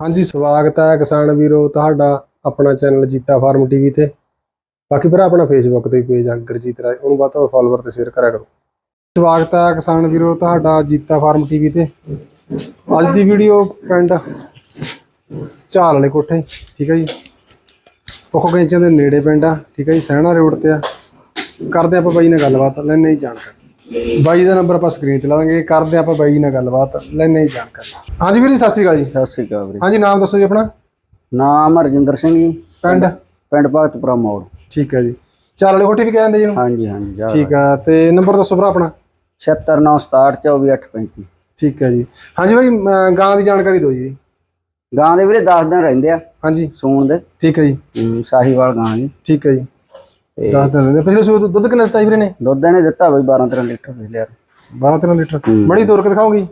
ਹਾਂਜੀ, ਸਵਾਗਤ ਹੈ ਕਿਸਾਨ ਵੀਰੋ, ਤੁਹਾਡਾ ਆਪਣਾ ਚੈਨਲ ਜੀਤਾ ਫਾਰਮ ਟੀਵੀ ਤੇ। ਬਾਕੀ ਭਰਾ, ਆਪਣਾ ਫੇਸਬੁੱਕ ਤੇ ਪੇਜ ਆ, ਗੁਰਜੀਤ ਰਾਏ। ਉਹਨੂੰ ਵੱਧ ਤੋਂ ਵੱਧ ਫਾਲੋਅਰ ਤੇ ਸ਼ੇਅਰ ਕਰਿਆ ਕਰੋ। ਸਵਾਗਤ ਹੈ ਕਿਸਾਨ ਵੀਰੋ, ਤੁਹਾਡਾ ਜੀਤਾ ਫਾਰਮ ਟੀਵੀ ਤੇ। ਅੱਜ ਦੀ ਵੀਡੀਓ ਪਿੰਡ ਝਾਲ ਵਾਲੇ ਕੋਠੇ, ਠੀਕ ਹੈ ਜੀ? ਪੋਖੋ ਗੈਂਚਾਂ ਦੇ ਨੇੜੇ ਪਿੰਡ ਆ, ਠੀਕ ਹੈ ਜੀ? ਸਹਿਣਾ ਰੋਡ ਤੇ ਆ। ਕਰਦੇ ਆਪਾਂ ਬਾਈ ਨਾਲ ਗੱਲਬਾਤ ਲੈਣੇ ਹੀ ਜਾਣਕਾਰੀ। ਬਾਈ ਦਾ ਨੰਬਰ ਆਪਾਂ ਸਕਰੀਨ ਤੇ ਲਾ ਦਾਂਗੇ ਕਰਦੇ ਆਪਾਂ ਬਾਈ ਨਾਲ ਗੱਲਬਾਤ ਲੈਣੇ ਹੀ ਜਾਣਕਾਰੀ। ਹਾਂਜੀ ਵੀਰ ਜੀ ਸਤਿ ਸ਼੍ਰੀ ਅਕਾਲ ਜੀ। ਸਤਿ ਸ੍ਰੀ ਅਕਾਲ ਵੀਰੇ। ਹਾਂਜੀ ਨਾਮ ਦੱਸੋ ਜੀ ਆਪਣਾ? ਨਾਮ ਹਰਜਿੰਦਰ ਸਿੰਘ ਜੀ। ਪਿੰਡ? ਪਿੰਡ ਭਗਤਪੁਰਾ ਮੋੜ। ਠੀਕ ਹੈ ਜੀ। ਚਾਰ ਵਾਲੇ ਕੋਠੇ ਵੀ ਕਹਿੰਦੇ ਜੀ ਇਹਨੂੰ ਹਾਂਜੀ ਹਾਂਜੀ ਜਾ ਠੀਕ ਆ ਤੇ ਨੰਬਰ ਦੱਸੋ ਭਰਾ ਆਪਣਾ? 76967242835 ਠੀਕ ਹੈ ਜੀ। ਹਾਂਜੀ ਭਾਈ ਅਮ, ਗਾਂ ਦੀ ਜਾਣਕਾਰੀ ਦਿਓ ਜੀ ਗਾਂ ਦੇ ਵੀਰੇ 10 ਦਿਨ ਰਹਿੰਦੇ ਆ। ਹਾਂਜੀ। ਸੂਣ ਦੇ। ਠੀਕ ਹੈ ਜੀ। ਹਮ, ਸਾਹੀਵਾਲ ਗਾਂ ਜੀ। ਠੀਕ ਹੈ ਜੀ। ਤੇ ਦੱਸ ਦਿਨ ਰਹਿੰਦੇ ਪਿਛਲੇ ਸੂਰ ਦੁੱਧ ਕਿੰਨਾ ਦਿੱਤਾ ਜੀ ਵੀਰੇ ਨੇ? ਦੁੱਧ ਇਹਨੇ ਦਿੱਤਾ ਬਈ 12 13 ਲੀਟਰ ਪਿਛਲੇ ਯਾਰ 12 13 ਲੀਟਰ। ਬੜੀ ਤੋਰ ਕੇ ਦਿਖਾਓਗੀ?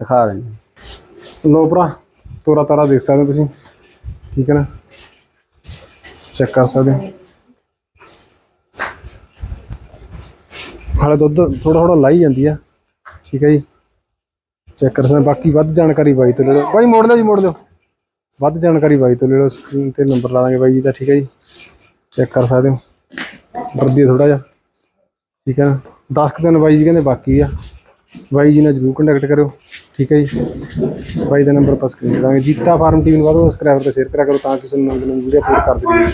ਦਿਖਾ ਦਿੰਦੇ ਲੋ ਭਰਾ ਤੋਰਾ ਤਾਰਾ ਦੇਖ ਸਕਦੇ ਤੁਸੀਂ। ਠੀਕ ਹੈ ਨਾ? ਚੈੱਕ ਕਰ ਸਕਦੇ ਹੋ। ਹਾਲੇ ਦੁੱਧ ਥੋੜਾ ਥੋੜਾ ਲਾਈ ਜਾਂਦੀ ਆ। ਠੀਕ ਹੈ ਜੀ। ਚੈੱਕ ਕਰ ਸਕਦੇ। ਬਾਕੀ ਵੱਧ ਜਾਣਕਾਰੀ ਬਾਈ ਤੋਂ ਲੈ ਲਓ। ਬਾਈ ਮੋੜ ਲਿਓ ਜੀ ਮੋੜ ਲਿਓ। ਵੱਧ ਜਾਣਕਾਰੀ ਬਾਈ ਤੋਂ ਲੈ ਲਓ। ਸਕਰੀਨ ਤੇ ਨੰਬਰ ਲਾ ਦਾਂਗੇ ਬਾਈ ਜੀ ਦਾ। ਠੀਕ ਹੈ ਜੀ। ਚੈੱਕ ਕਰ ਸਕਦੇ ਹੋ। ਡਰਦੀ ਥੋੜਾ ਜਿਹਾ। ਠੀਕ ਹੈ ਨਾ? 10 ਕੁ ਦਿਨ ਬਾਈ ਜੀ ਕਹਿੰਦੇ ਬਾਕੀ ਆ। ਬਾਈ ਜੀ ਨਾਲ ਜਰੂਰ ਕੰਟੈਕਟ ਕਰਿਓ। ਠੀਕ ਹੈ ਜੀ? ਬਾਈ ਦਾ ਨੰਬਰ ਪਾਸ ਕਰ ਦਾਂਗੇ ਜੀਤਾ ਫਾਰਮ ਟੀਮ ਨੂੰ ਵੱਧ ਸਬਸਕ੍ਰਾਈਬਰ ਤੇ ਸ਼ੇਅਰ ਕਰਿਆ ਕਰੋ ਤਾਂ ਕਿ ਤੁਹਾਨੂੰ ਨਵੀਂ ਨਵੀਂ ਵੀਡੀਓ ਅਪਲੋਡ ਕਰਦੇ ਰਹੀਏ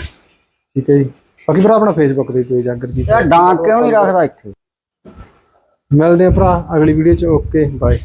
ਠੀਕ ਹੈ ਜੀ? ਬਾਕੀ ਭਰਾ ਆਪਣਾ ਫੇਸਬੁੱਕ ਤੇ ਪੇਜ ਅਗਰਜੀਤ। ਯਾਰ ਡਾਂਗ ਕਿਉਂ ਨਹੀਂ ਰੱਖਦਾ ਇੱਥੇ? ਮਿਲਦੇ ਆ ਭਰਾ ਅਗਲੀ ਵੀਡੀਓ ਚ। Okay bye